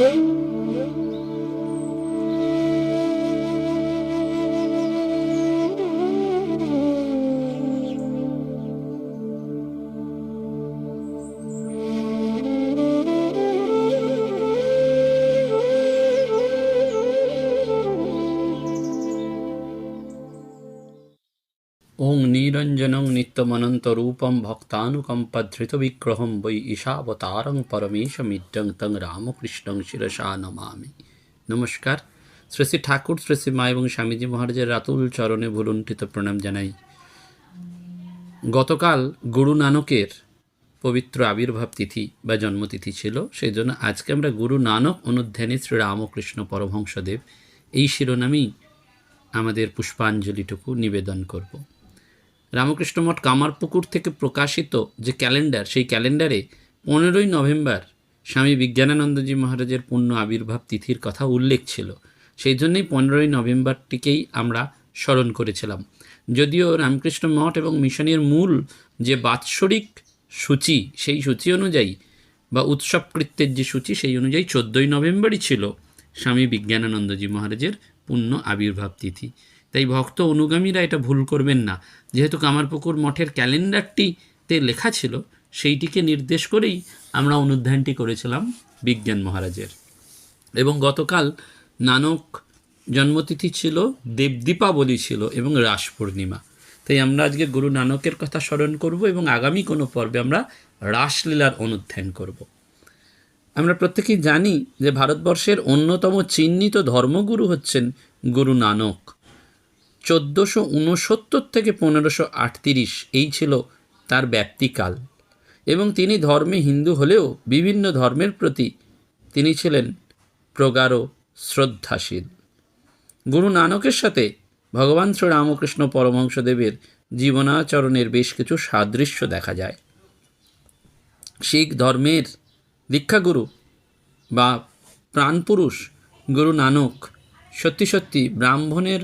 ওং নিরঞ্জনং নিত্যমনন্তরূপম ভক্তানুকম্পধৃতবিগ্রহম বৈ ঈশাবতারং পরমেশমিড্ডং তং রামকৃষ্ণং শিরসা নমামি নমস্কার শ্রী শ্রী ঠাকুর শ্রী শ্রী মা এবং স্বামীজি মহারাজের রাতুল চরণে ভুলুণ্ঠিত প্রণাম জানাই গতকাল গুরু নানকের পবিত্র আবির্ভাব তিথি বা জন্মতিথি ছিল, সেই জন্য আজকে আমরা গুরু নানক অনুধ্যানে শ্রী রামকৃষ্ণ পরমহংসদেব এই শিরোনামেই আমাদের পুষ্পাঞ্জলিটুকু নিবেদন করব। রামকৃষ্ণ মঠ কামারপুকুর থেকে প্রকাশিত যে ক্যালেন্ডার, সেই ক্যালেন্ডারে পনেরোই নভেম্বর স্বামী বিজ্ঞানানন্দজি মহারাজের পূর্ণ আবির্ভাব তিথির কথা উল্লেখ ছিল। সেই জন্যই পনেরোই নভেম্বরটিকেই আমরা স্মরণ করেছিলাম। যদিও রামকৃষ্ণ মঠ এবং মিশনের মূল যে বাৎসরিক সূচি, সেই সূচি অনুযায়ী বা উৎসবকৃত্যের যে সূচি, সেই অনুযায়ী চোদ্দোই নভেম্বরই ছিল স্বামী বিজ্ঞানানন্দজি মহারাজের পূর্ণ আবির্ভাব তিথি। তাই ভক্ত অনুগামীরা এটা ভুল করবেন না। যেহেতু কামারপুকুর মঠের ক্যালেন্ডারটিতে লেখা ছিল, সেইটিকে নির্দেশ করেই আমরা অনুধ্যানটি করেছিলাম বিজ্ঞান মহারাজের। এবং গতকাল নানক জন্মতিথি ছিল, দেবদীপাবলি ছিল এবং রাস পূর্ণিমা। তাই আমরা আজকে গুরু নানকের কথা স্মরণ করব এবং আগামী কোনো পর্বে আমরা রাসলীলার অনুধ্যান করব। আমরা প্রত্যেকেই জানি যে ভারতবর্ষের অন্যতম চিহ্নিত ধর্মগুরু হচ্ছেন গুরু নানক। চোদ্দোশো উনসত্তর থেকে পনেরোশো আটতিরিশ এই ছিল তার ব্যাপ্তিকাল এবং তিনি ধর্মে হিন্দু হলেও বিভিন্ন ধর্মের প্রতি তিনি ছিলেন প্রগাঢ় শ্রদ্ধাশীল। গুরু নানকের সাথে ভগবান শ্রীরামকৃষ্ণ পরমহংসদেবের জীবনাচরণের বেশ কিছু সাদৃশ্য দেখা যায়। শিখ ধর্মের দীক্ষাগুরু বা প্রাণপুরুষ গুরু নানক সত্যি সত্যি ব্রাহ্মণের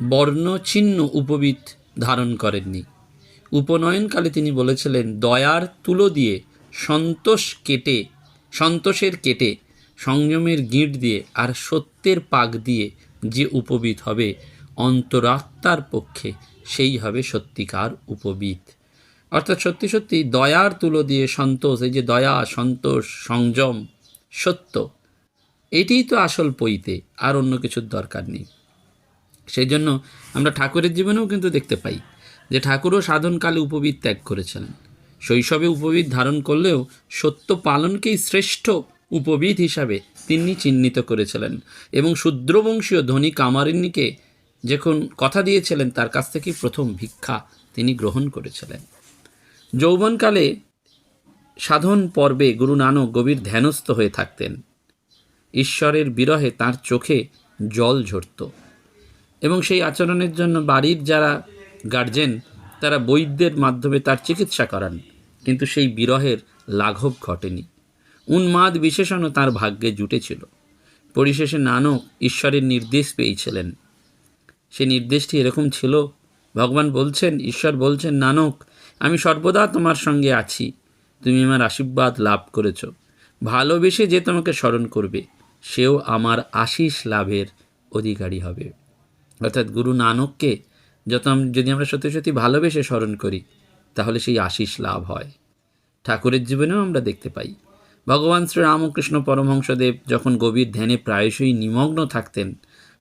বর্ণচিহ্ন উপবিদ ধারণ করেননি। উপনয়নকালে তিনি বলেছিলেন, দয়ার তুলো দিয়ে সন্তোষ কেটে, সন্তোষের কেটে, সংযমের গিঁট দিয়ে আর সত্যের পাক দিয়ে যে উপবিদ হবে, অন্তরাত্মার পক্ষে সেই হবে সত্যিকার উপবিদ। অর্থাৎ সত্যি সত্যি দয়ার তুলো দিয়ে সন্তোষ, এই যে দয়া, সন্তোষ, সংযম, সত্য, এটিই তো আসল পইতে আর অন্য কিছুর দরকার নেই। সেই জন্য আমরা ঠাকুরের জীবনেও কিন্তু দেখতে পাই যে ঠাকুরও সাধনকালে উপবিদ ত্যাগ করেছিলেন শৈশবে উপবিদ ধারণ করলেও সত্য পালনকেই শ্রেষ্ঠ উপবিদ হিসাবে তিনি চিহ্নিত করেছিলেন এবং শূদ্রবংশীয় ধনী কামারিনীকে যখন কথা দিয়েছিলেন, তার কাছ থেকেই প্রথম ভিক্ষা তিনি গ্রহণ করেছিলেন। যৌবনকালে সাধন পর্বে গুরু নানক গভীর ধ্যানস্থ হয়ে থাকতেন। ঈশ্বরের বিরহে তার চোখে জল ঝরত। এবং সেই আচরণের জন্য বাড়ির যারা গার্জেন তারা বৈদ্যের মাধ্যমে তার চিকিৎসা করান। কিন্তু সেই বিরহের লাঘব ঘটেনি। উন্মাদ বিশেষণও তার ভাগ্যে জুটেছিল পরিশেষে নানক ঈশ্বরের নির্দেশ পেয়েছিলেন। সে নির্দেশটি এরকম ছিল, ভগবান বলছেন, ঈশ্বর বলছেন, নানক, আমি সর্বদা তোমার সঙ্গে আছি। তুমি আমার আশীর্বাদ লাভ করেছ। ভালোবেসে যে তোমাকে স্মরণ করবে, সেও আমার আশিস লাভের অধিকারী হবে। অর্থাৎ গুরু নানককে যত যদি আমরা সত্যি সত্যি ভালোবেসে স্মরণ করি, তাহলে সেই আশিস লাভ হয়। ঠাকুরের জীবনেও আমরা দেখতে পাই। ভগবান শ্রী রামকৃষ্ণ পরমহংসদেব যখন গভীর ধ্যানে প্রায়শই নিমগ্ন থাকতেন,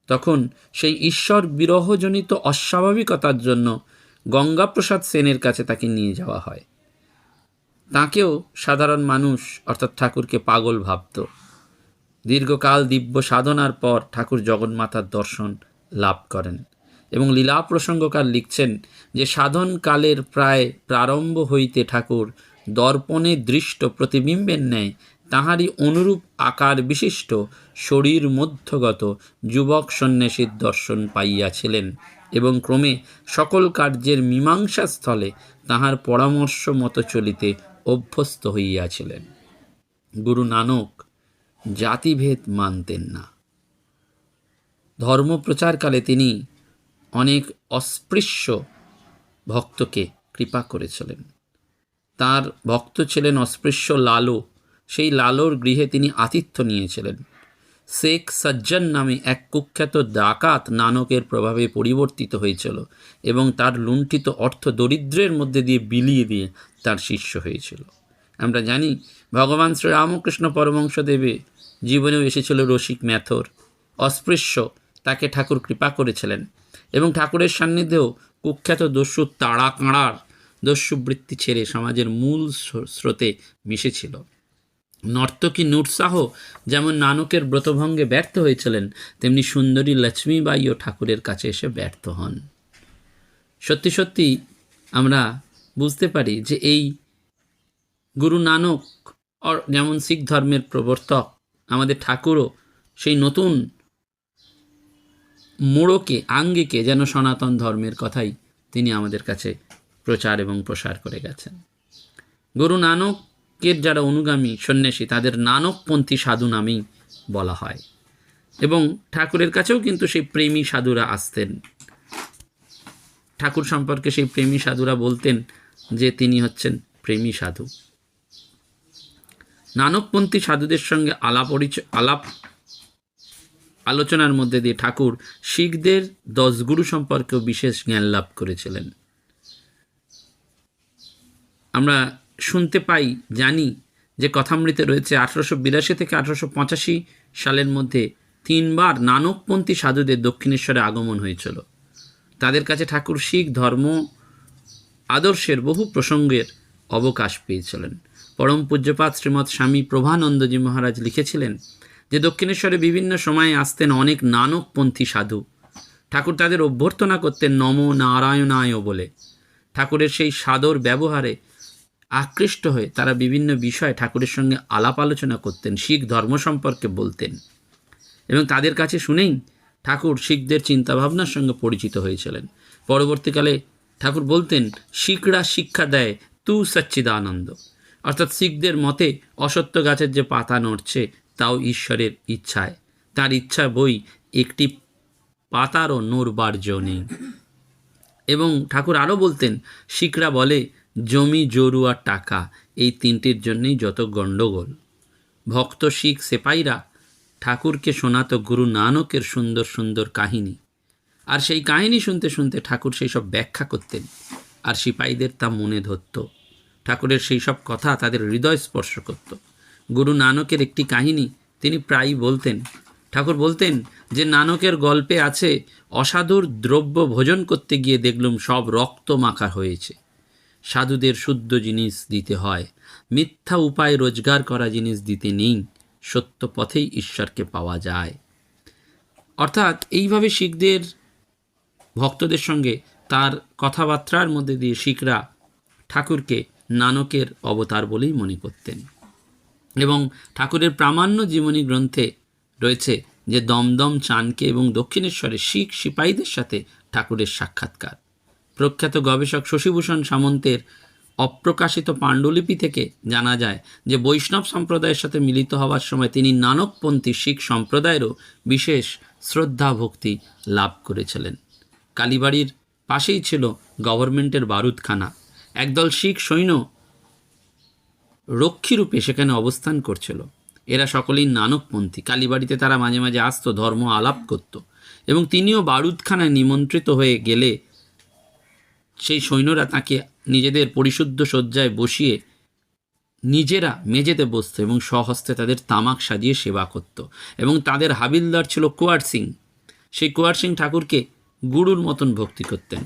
তখন সেই ঈশ্বর বিরহজনিত অস্বাভাবিকতার জন্য গঙ্গাপ্রসাদ সেনের কাছে তাকে নিয়ে যাওয়া হয়। তাকেও সাধারণ মানুষ, অর্থাৎ ঠাকুরকে পাগল ভাবত। দীর্ঘকাল দিব্য সাধনার পর ঠাকুর জগন্মাতার দর্শন লাভ করেন। এবং লীলা প্রসঙ্গকার লিখছেন যে, সাধনকালের প্রায় প্রারম্ভ হইতে ঠাকুর দর্পণে দৃষ্ট প্রতিবিম্বের ন্যায় তাহারই অনুরূপ আকার বিশিষ্ট শরীর মধ্যগত যুবক সন্ন্যাসীর দর্শন পাইয়াছিলেন এবং ক্রমে সকল কার্যের মীমাংসা স্থলে তাহার পরামর্শ মতো চলিতে অভ্যস্ত হইয়াছিলেন। গুরু নানক, জাতিভেদ মানতেন না। ধর্মপ্রচারকালে তিনি অনেক অস্পৃশ্য ভক্তকে কৃপা করেছিলেন। তার ভক্ত ছিলেন অস্পৃশ্য লালু। সেই লালোর গৃহে তিনি আতিথ্য নিয়েছিলেন। শেখ সজ্জন নামে এক কুখ্যাত ডাকাত নানকের প্রভাবে পরিবর্তিত হয়েছিল এবং তার লুণ্ঠিত অর্থ দরিদ্রের মধ্যে দিয়ে বিলিয়ে দিয়ে তার শিষ্য হয়েছিল। আমরা জানি, ভগবান শ্রীরামকৃষ্ণ পরমংশদেবে জীবনেও এসেছিল রসিক ম্যাথর। অস্পৃশ্য তাকে ঠাকুর কৃপা করেছিলেন এবং ঠাকুরের সান্নিধ্যেও কুখ্যাত দস্যু তাড়া কাঁড়ার দস্যুবৃত্তি ছেড়ে সমাজের মূল স্রো- স্রোতে মিশেছিল। নর্তকী নুরসাহ যেমন নানকের ব্রতভঙ্গে ব্যর্থ হয়েছিলেন, তেমনি সুন্দরী লক্ষ্মীবাইও ঠাকুরের কাছে এসে ব্যর্থ হন। সত্যি সত্যি আমরা বুঝতে পারি যে এই গুরু নানক যেমন শিখ ধর্মের প্রবর্তক, আমাদের ঠাকুরও সেই নতুন মোড়কে, আঙ্গিকে যেন সনাতন ধর্মের কথাই তিনি আমাদের কাছে প্রচার এবং প্রসার করে গেছেন। গুরু নানকের যারা অনুগামী সন্ন্যাসী, তাদের নানকপন্থী সাধু নামেই বলা হয়। এবং ঠাকুরের কাছেও কিন্তু সেই প্রেমী সাধুরা আসতেন। ঠাকুর সম্পর্কে সেই প্রেমী সাধুরা বলতেন যে, তিনি হচ্ছেন প্রেমী সাধু। নানকপন্থী সাধুদের সঙ্গে আলাপ পরিচয় আলাপ আলোচনার মধ্যে দিয়ে ঠাকুর শিখদের দশগুরু সম্পর্কেও বিশেষ জ্ঞান লাভ করেছিলেন। আমরা শুনতে পাই, জানি যে কথামৃতে রয়েছে আঠারোশো বিরাশি থেকে আঠারোশো পঁচাশি সালের মধ্যে তিনবার নানকপন্থী সাধুদের দক্ষিণেশ্বরে আগমন হয়েছিল। তাদের কাছে ঠাকুর শিখ, ধর্ম, আদর্শের বহু প্রসঙ্গের অবকাশ পেয়েছিলেন। পরম পূজ্যপাত শ্রীমৎ স্বামী প্রভানন্দজি মহারাজ লিখেছিলেন যে দক্ষিণেশ্বরে বিভিন্ন সময়ে আসতেন অনেক নানকপন্থী সাধু। ঠাকুর তাদের অভ্যর্থনা করতেন, নম নারায়ণায় বলে। ঠাকুরের সেই সাদর ব্যবহারে আকৃষ্ট হয়ে তারা বিভিন্ন বিষয়ে ঠাকুরের সঙ্গে আলাপ আলোচনা করতেন, শিখ ধর্ম সম্পর্কে বলতেন। এবং তাদের কাছে শুনেই ঠাকুর শিখদের চিন্তাভাবনার সঙ্গে পরিচিত হয়েছিলেন। পরবর্তীকালে ঠাকুর বলতেন, শিখরা শিক্ষা দেয় তু সচ্চিদানন্দ। অর্থাৎ শিখদের মতে অসত্য গাছের যে পাতা নড়ছে তাও ঈশ্বরের ইচ্ছায়। তার ইচ্ছা বই একটি পাতারও নড়বার্য নেই। এবং ঠাকুর আরও বলতেন, শিখরা বলে, জমি, জরু আর টাকা, এই তিনটির জন্যই যত গণ্ডগোল। ভক্ত, শিখ সেপাইরা ঠাকুরকে শোনাত গুরু নানকের সুন্দর সুন্দর কাহিনী। আর সেই কাহিনী শুনতে শুনতে ঠাকুর সেই সব ব্যাখ্যা করতেন। আর সিপাহীদের তা মনে ধরত। ঠাকুরের সেই সব কথা তাদের হৃদয় স্পর্শ করত। গুরু নানকের একটি কাহিনী তিনি প্রায়ই বলতেন। ঠাকুর বলতেন যে, নানকের গল্পে আছে, অসাধুর দ্রব্য ভোজন করতে গিয়ে দেখলুম সব রক্ত মাখা হয়েছে। সাধুদের শুদ্ধ জিনিস দিতে হয়, মিথ্যা উপায় রোজগার করা জিনিস দিতে নেই, সত্য পথেই ঈশ্বরকে পাওয়া যায়। অর্থাৎ এইভাবে শিখদের, ভক্তদের সঙ্গে তার কথাবার্তার মধ্যে দিয়ে শিখরা ঠাকুরকে নানকের অবতার বলেই মনে করতেন। এবং ঠাকুরের প্রামাণ্য জীবনী গ্রন্থে রয়েছে যে দমদম, চানকে এবং দক্ষিণেশ্বরে শিখ সিপাহীদের সাথে ঠাকুরের সাক্ষাৎকার। প্রখ্যাত গবেষক শশীভূষণ সামন্তের অপ্রকাশিত পাণ্ডুলিপি থেকে জানা যায় যে বৈষ্ণব সম্প্রদায়ের সাথে মিলিত হওয়ার সময় তিনি নানকপন্থী শিখ সম্প্রদায়েরও বিশেষ শ্রদ্ধা ভক্তি লাভ করেছিলেন। কালীবাড়ির পাশেই ছিল গভর্নমেন্টের বারুদখানা। একদল শিখ সৈন্য রক্ষীরূপে সেখানে অবস্থান করছিল। এরা সকলেই নানকপন্থী। কালীবাড়িতে তারা মাঝে মাঝে আসতো, ধর্ম আলাপ করত এবং তিনিও বারুদখানায় নিমন্ত্রিত হয়ে গেলে সেই সৈন্যরা তাকে নিজেদের পরিশুদ্ধ শয্যায় বসিয়ে নিজেরা মেঝেতে বসত এবং স্বহস্তে তাদের তামাক সাজিয়ে সেবা করত এবং তাদের হাবিলদার ছিল কুয়ার সিং। সেই কুয়ার সিং ঠাকুরকে গুরুর মতন ভক্তি করতেন।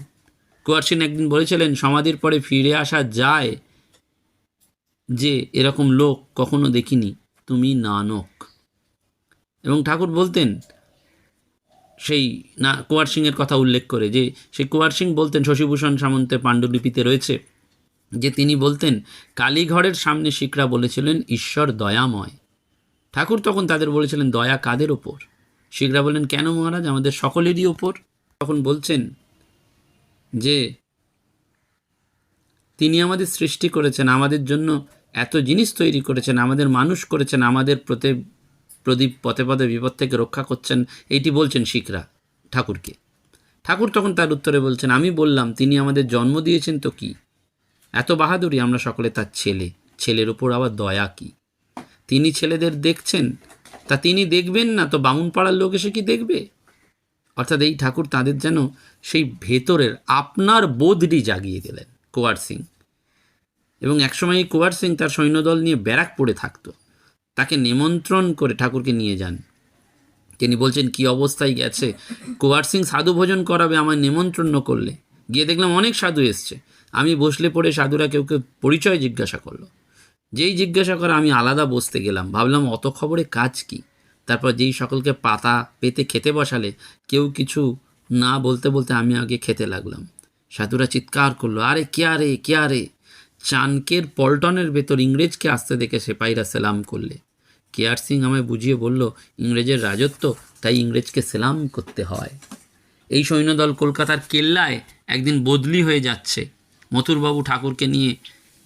কুয়ার সিং একদিন বলেছিলেন, সমাধির পরে ফিরে আসা যায় যে এরকম লোক কখনো দেখিনি, তুমি নানক। এবং ঠাকুর বলতেন, সেই না, কুয়ার সিংয়ের কথা উল্লেখ করে যে, সেই কুয়ার সিং বলতেন, শশীভূষণ সামন্তের পাণ্ডুলিপিতে রয়েছে, যে তিনি বলতেন, কালীঘরের সামনে শিখরা বলেছিলেন, ঈশ্বর দয়াময়। ঠাকুর তখন তাদের বলেছিলেন, দয়া কাদের ওপর? শিখরা বললেন, কেন মহারাজ? আমাদের সকলেরই ওপর। তখন বলছেন যে, তিনি আমাদের সৃষ্টি করেছেন, আমাদের জন্য এত জিনিস তৈরি করেছেন, আমাদের মানুষ করেছেন, আমাদের প্রতি, প্রদীপ পথে পথে বিপদ থেকে রক্ষা করছেন, এইটি বলছেন শিখরা ঠাকুরকে। ঠাকুর তখন তার উত্তরে বলছেন, আমি বললাম, তিনি আমাদের জন্ম দিয়েছেন তো কি? এত বাহাদুরি, আমরা সকলে তার ছেলে। ছেলের ওপর আবার দয়া কি? তিনি ছেলেদের দেখছেন? তা তিনি দেখবেন না, তো বামুন পাড়ার লোক এসে কি দেখবে? অর্থাৎ এই ঠাকুর তাদের যেন সেই ভেতরের আপনার বোধটি জাগিয়ে দিলেন। কুয়ার সিং এবং একসময় কুয়ার সিং তার সৈন্যদল নিয়ে ব্যারাক পড়ে থাকতো। তাকে নিমন্ত্রণ করে ঠাকুরকে নিয়ে যান। তিনি বলছেন, কি অবস্থায় গেছে? কুয়ার সিং সাধু ভোজন করাবে আমার নিমন্ত্রণ ন করলে। গিয়ে দেখলাম অনেক সাধু এসছে। আমি বসলে পড়ে সাধুরা কেউ কেউ পরিচয় জিজ্ঞাসা করল। যেই জিজ্ঞাসা করে আমি আলাদা বসতে গেলাম। ভাবলাম, অত খবরে কাজ কি? তারপর যেই সকলকে পাতা পেতে খেতে বসালে, কেউ কিছু না বলতে বলতে আমি আগে খেতে লাগলাম। সাধুরা চিৎকার করল, আরে, কে আরে কে আরে? চানকের পল্টনের ভেতর ইংরেজকে আসতে দেখে সেপাইরা সেলাম করলে। কেয়ার সিং আমায় বুঝিয়ে বলল, ইংরেজের রাজত্ব, তাই ইংরেজকে সেলাম করতে হয়। এই সৈন্যদল কলকাতার কেল্লায় একদিন বদলি হয়ে যাচ্ছে। মথুরবাবু ঠাকুরকে নিয়ে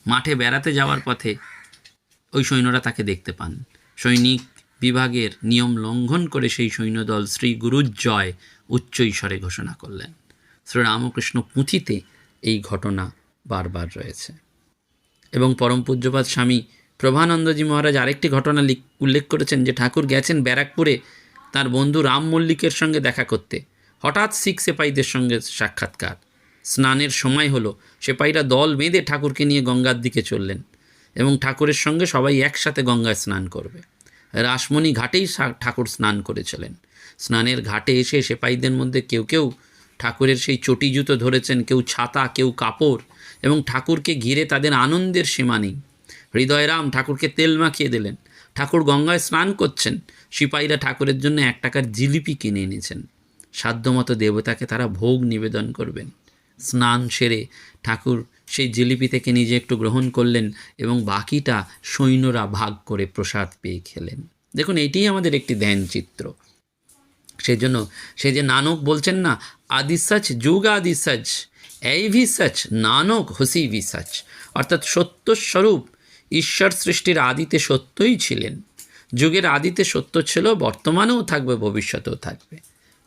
মাঠে বেড়াতে যাওয়ার পথে ওই সৈন্যরা তাকে দেখতে পান। সৈনিক বিভাগের নিয়ম লঙ্ঘন করে সেই সৈন্যদল শ্রী গুরুর জয় উচ্চ ঈশ্বরে ঘোষণা করলেন। শ্রীরামকৃষ্ণ পুঁথিতে এই ঘটনা বারবার রয়েছে। এবং পরম পূজ্যপাত স্বামী প্রভানন্দজি মহারাজ আরেকটি ঘটনা উল্লেখ করেছেন যে ঠাকুর গেছেন ব্যারাকপুরে তার বন্ধু রাম মল্লিকের সঙ্গে দেখা করতে। হঠাৎ শিখ সেপাইদের সঙ্গে সাক্ষাৎকার। স্নানের সময় হলো। সেপাইরা দল বেঁধে ঠাকুরকে নিয়ে গঙ্গার দিকে চললেন এবং ঠাকুরের সঙ্গে সবাই একসাথে গঙ্গায় স্নান করবে। রাসমণি ঘাটেই ঠাকুর স্নান করেছিলেন। স্নানের ঘাটে এসে সেপাইদের মধ্যে কেউ কেউ ঠাকুরের সেই চটি জুতো ধরেছেন, কেউ ছাতা, কেউ কাপড় এবং ঠাকুরকে ঘিরে তাদের আনন্দের সীমা নেই। হৃদয়রাম ঠাকুরকে তেল মাখিয়ে দিলেন। ঠাকুর গঙ্গায় স্নান করছেন। সিপাহীরা ঠাকুরের জন্য এক টাকার জিলিপি কিনে এনেছেন। সাধ্যমতো দেবতাকে তারা ভোগ নিবেদন করবেন। স্নান সেরে ঠাকুর সেই জিলিপি থেকে নিজে একটু গ্রহণ করলেন এবং বাকিটা সৈন্যরা ভাগ করে প্রসাদ পেয়ে খেলেন। দেখুন, এটিই আমাদের একটি ধ্যান চিত্র। সেই জন্য সে যে নানক বলছেন না আদি সচ যুগ আদি সচ এই ভি সচ নানক হুসি ভি সচ অর্থাৎ সত্য স্বরূপ ঈশ্বর সৃষ্টির আদিতে সত্যই ছিলেন। যুগের আদিতে সত্য ছিল, বর্তমানেও থাকবে, ভবিষ্যতেও থাকবে।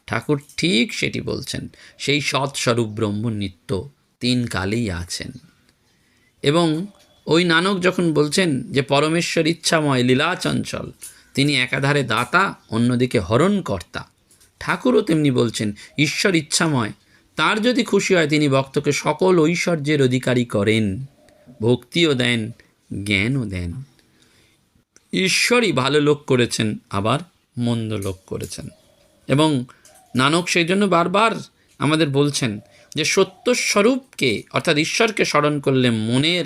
ঠাকুর ঠিক সেটি বলছেন, সেই সৎস্বরূপ ব্রহ্ম নিত্য তিন কালেই আছেন। এবং ওই নানক যখন বলছেন যে, পরমেশ্বর ইচ্ছাময় লীলাচঞ্চল, তিনি একাধারে দাতা, অন্যদিকে হরণকর্তা। ঠাকুরও তেমনি বলছেন, ঈশ্বর ইচ্ছাময় তার যদি খুশি হয়, তিনি ভক্তকে সকল ঐশ্বর্যের অধিকারী করেন, ভক্তিও দেন, জ্ঞানও দেন। ঈশ্বরই ভালো লোক করেছেন, আবার মন্দ লোক করেছেন। এবং নানক সেই জন্য বারবার আমাদের বলছেন যে সত্য স্বরূপকে অর্থাৎ ঈশ্বরকে স্মরণ করলে মনের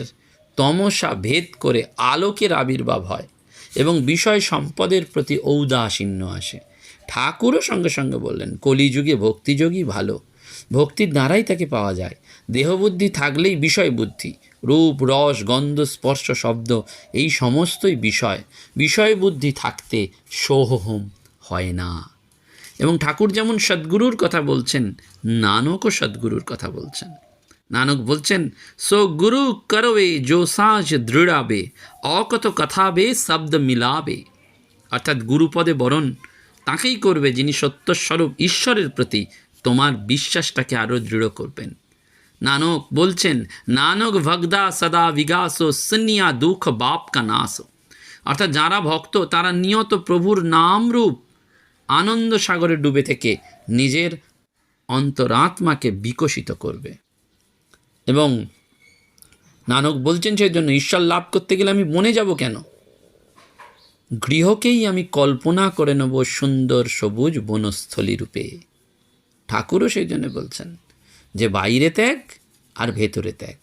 তমসা ভেদ করে আলোকের আবির্ভাব হয় এবং বিষয় সম্পদের প্রতি ঔদাসীন্য আসে। ঠাকুরও সঙ্গে সঙ্গে বললেন, কলিযুগে ভক্তিযোগই ভালো। ভক্তির দ্বারাই তাকে পাওয়া যায়। দেহবুদ্ধি থাকলেই বিষয় বুদ্ধি। রূপ, রস, গন্ধ, স্পর্শ, শব্দ, এই সমস্তই বিষয়। বিষয় বুদ্ধি থাকতে সোহম হয় না। এবং ঠাকুর যেমন সদ্গুরুর কথা বলছেন, নানকও সদ্গুরুর কথা বলছেন। নানক বলছেন, সো গুরু করবে যো সাজ দৃঢ়াবে, অকত কথাবে, শব্দ মিলাবে। অর্থাৎ গুরুপদে বরণ তাকেই করবে যিনি সত্যস্বরূপ ঈশ্বরের প্রতি তোমার বিশ্বাসটাকে আরও দৃঢ় করবেন। নানক বলছেন, নানক ভগদা সদা বিগাস, সন্নিয়া দুঃখ বাপ কা নাশ অর্থাৎ যারা ভক্ত, তারা নিয়ত প্রভুর নামরূপ আনন্দ সাগরে ডুবে থেকে নিজের অন্তরাত্মাকে বিকশিত করবে। এবং নানক বলছেন, সেই জন্য ঈশ্বর লাভ করতে গেলে আমি বনে যাব কেন? গৃহকেই আমি কল্পনা করে নেব সুন্দর সবুজ বনস্থলী রূপে। ঠাকুরও সেই জন্য বলছেন যে বাইরে ত্যাগ আর ভেতরে ত্যাগ।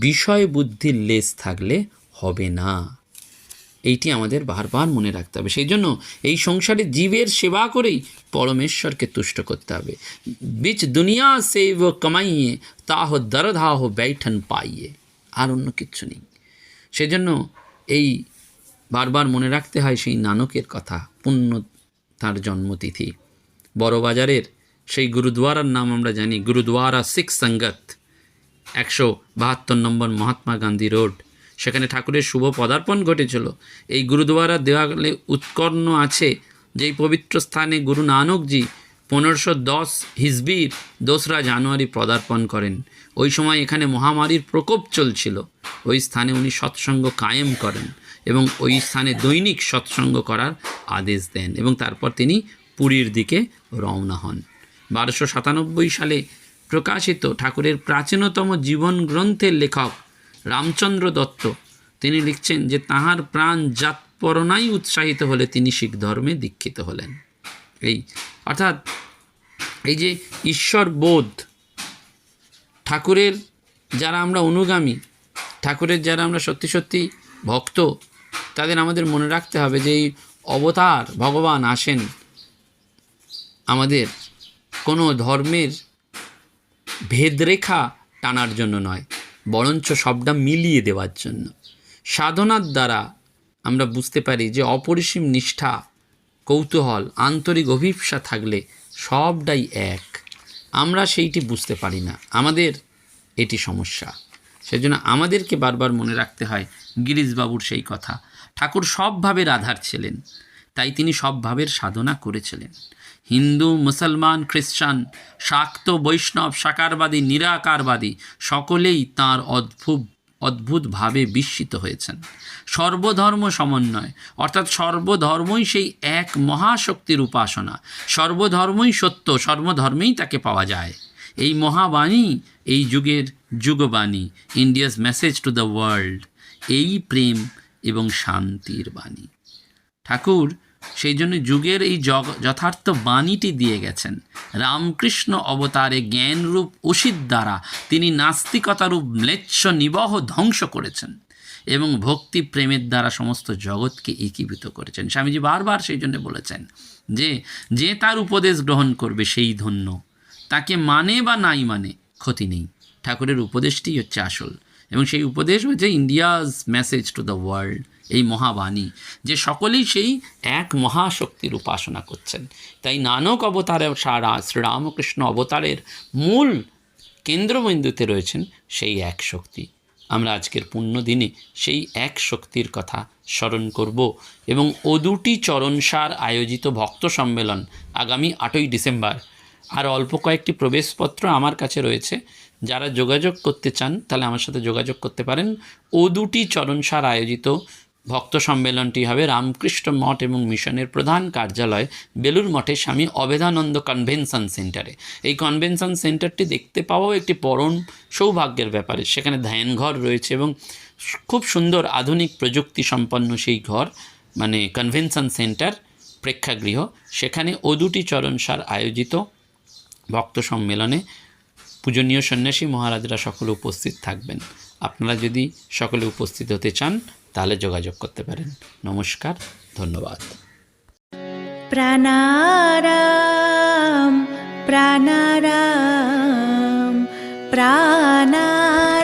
বিষয় বুদ্ধির লেস থাকলে হবে না। এইটি আমাদের বারবার মনে রাখতে হবে। সেই জন্য এই সংসারে জীবের সেবা করেই পরমেশ্বরকে তুষ্ট করতে হবে। বিচ দুনিয়া সেব কমাইয়ে, তাহ দরদাহ ব্যাঠন পাইয়ে। আর অন্য কিচ্ছু নেই। সেজন্য এই বারবার মনে রাখতে হয় সেই নানকের কথা, পুণ্য তার জন্মতিথি। বড়বাজারের সেই গুরুদুয়ারার নাম আমরা জানি, গুরুদুয়ারা শিখ সঙ্গত একশো বাহাত্তর নম্বর মহাত্মা গান্ধী রোড। সেখানে ঠাকুরের শুভ পদার্পণ ঘটেছিল। এই গুরুদুয়ারা দেওয়ালে উৎকর্ণ আছে যেই পবিত্র স্থানে গুরু নানকজি পনেরোশো দশ হিজবির দোসরা জানুয়ারি পদার্পণ করেন। ওই সময় এখানে মহামারীর প্রকোপ চলছিল। ওই স্থানে উনি সৎসঙ্গ কায়েম করেন এবং ওই স্থানে দৈনিক সৎসঙ্গ করার আদেশ দেন এবং তারপর তিনি পুরীর দিকে রওনা হন। বারোশো সাতানব্বই সালে প্রকাশিত ঠাকুরের প্রাচীনতম জীবন গ্রন্থের লেখক রামচন্দ্র দত্ত। তিনি লিখছেন যে, তাহার প্রাণ জাতপরণাই উৎসাহিত হলে তিনি শিখ ধর্মে দীক্ষিত হলেন। এই, অর্থাৎ এই যে ঈশ্বর বোধ, ঠাকুরের যারা আমরা অনুগামী, ঠাকুরের যারা আমরা সত্যি সত্যি ভক্ত, তাদের আমাদের মনে রাখতে হবে যে, এই অবতার ভগবান আসেন আমাদের কোনো ধর্মের ভেদরেখা টানার জন্য নয়, বরঞ্চ সবটা মিলিয়ে দেওয়ার জন্য। সাধনার দ্বারা আমরা বুঝতে পারি যে অপরিসীম নিষ্ঠা, কৌতূহল, আন্তরিক অভিপ্সা থাকলে সবটাই এক। আমরা সেইটি বুঝতে পারি না। আমাদের এটি সমস্যা। সেজন্য আমাদেরকে বারবার মনে রাখতে হয়, গিরিশবাবুর সেই কথা। ঠাকুর সব ভাবের আধার ছিলেন, তাই তিনি সব ভাবের সাধনা করেছিলেন। হিন্দু, মুসলমান, খ্রিস্টান, শাক্ত, বৈষ্ণব, সাকারবাদী, নিরাকারবাদী সকলেই তাঁর অদ্ভুত অদ্ভুতভাবে বিস্মিত হয়েছেন। সর্বধর্ম সমন্বয়, অর্থাৎ সর্বধর্মই সেই এক মহাশক্তির উপাসনা। সর্বধর্মই সত্য, সর্বধর্মেই তাকে পাওয়া যায়। এই মহাবাণী, এই যুগের যুগবাণী, India's message to the world, এই প্রেম এবং শান্তির বাণী। ঠাকুর সেই জন্য যুগের এই জগ যথার্থ বাণীটি দিয়ে গেছেন। রামকৃষ্ণ অবতারে জ্ঞানরূপ অসিত দ্বারা তিনি নাস্তিকতারূপ ম্লেচ্ছ নিবহ ধ্বংস করেছেন এবং ভক্তি প্রেমের দ্বারা সমস্ত জগৎকে একীভূত করেছেন। স্বামীজি বারবার সেই জন্য বলেছেন যে যে তার উপদেশ গ্রহণ করবে সেই ধন্য। তাকে মানে বা নাই মানে ক্ষতি নেই। ঠাকুরের উপদেশটি হচ্ছে আসল। এবং সেই উপদেশ হচ্ছে India's message to the world এই মহাবাণী, যে সকলেই সেই এক মহাশক্তির উপাসনা করছেন। তাই নানক অবতারে সারা শ্রীরামকৃষ্ণ অবতারের মূল কেন্দ্রবিন্দুতে রয়েছেন সেই এক শক্তি। আমরা আজকের পুণ্য দিনে সেই এক শক্তির কথা স্মরণ করব এবং ও দুটি চরণসার আয়োজিত ভক্ত সম্মেলন আগামী আটই ডিসেম্বর। আর অল্প কয়েকটি প্রবেশপত্র আমার কাছে রয়েছে। যারা যোগাযোগ করতে চান, তাহলে আমার সাথে যোগাযোগ করতে পারেন। ও দুটি চরণসার আয়োজিত ভক্ত সম্মেলনটি হবে রামকৃষ্ণ মঠ এবং মিশনের প্রধান কার্যালয় বেলুর মঠে স্বামী অবেদানন্দ কনভেনশন সেন্টারে। এই কনভেনশন সেন্টারটি দেখতে পাওয়াও একটি পরম সৌভাগ্যের ব্যাপারে। সেখানে ধ্যানঘর রয়েছে এবং খুব সুন্দর আধুনিক প্রযুক্তি সম্পন্ন সেই ঘর মানে কনভেনশন সেন্টার প্রেক্ষাগৃহ। সেখানে ও দুটি চরণসার আয়োজিত ভক্ত সম্মেলনে পূজনীয় সন্ন্যাসী মহারাজরা সকলে উপস্থিত থাকবেন। আপনারা যদি সকলে উপস্থিত হতে চান তাহলে যোগাযোগ করতে পারেন। নমস্কার ধন্যবাদ। প্রাণারাম প্রাণারাম প্রাণা